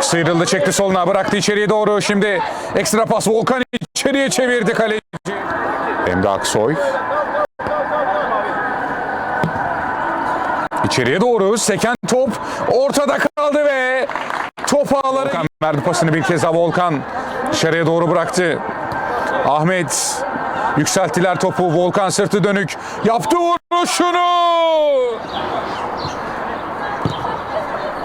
sıyrıldı çekti soluna bıraktı içeriye doğru. Şimdi ekstra pas Volkan içeriye çevirdi kaleci. Emre Aksoy. İçeriye doğru seken top ortada kaldı ve top ağları Volkan verdi pasını bir kez daha Volkan dışarıya doğru bıraktı. Ahmet yükselttiler topu Volkan sırtı dönük yaptı vuruşunu.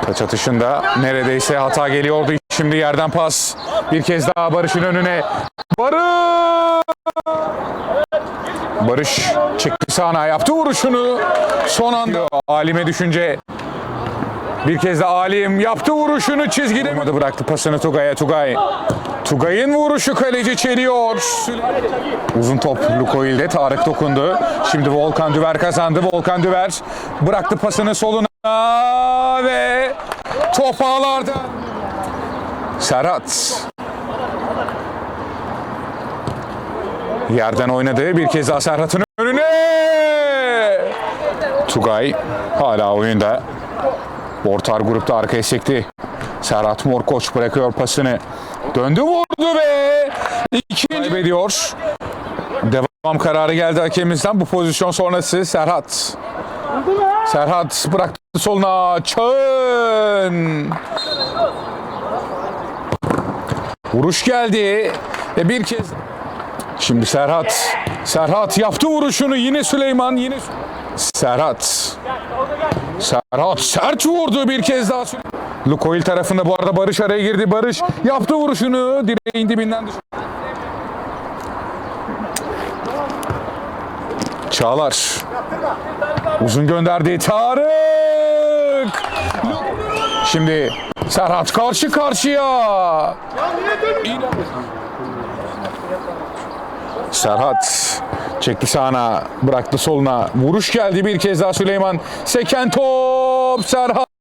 Taç atışında neredeyse hata geliyordu. Şimdi yerden pas. Bir kez daha Barış'ın önüne. Barış! Barış çekti sağına yaptı vuruşunu. Son anda Alim'e düşünce bir kez de Alim yaptı vuruşunu çizgide mi bıraktı pasını Tugay'a Tugay. Tugay'ın vuruşu kaleci çeliyor. Uzun top Lukoil'de Tarık dokundu. Şimdi Volkan Düver kazandı. Volkan Düver bıraktı pasını soluna ve top ağlarda. Serhat. Yerden oynadı. Bir kez daha Serhat'ın önüne. Tugay hala oyunda. Ortar grupta arkaya sekti. Serhat Morkoç bırakıyor pasını. Döndü vurdu ve ikinci kaybediyor. Devam kararı geldi hakemimizden. Bu pozisyon sonrası Serhat. Serhat bıraktı soluna. Çağın. Vuruş geldi. Ve bir kez Şimdi Serhat. Serhat yaptı vuruşunu. Yine Süleyman. Yine Serhat. Serhat sert vurdu bir kez daha. Lukoil tarafında bu arada Barış araya girdi. Barış yaptı vuruşunu. Direğin dibinden düştü. Çağlar. Uzun gönderdi. Tarık. Şimdi Serhat karşı karşıya. Serhat çekti sağına bıraktı soluna vuruş geldi bir kez daha Süleyman seken top Serhat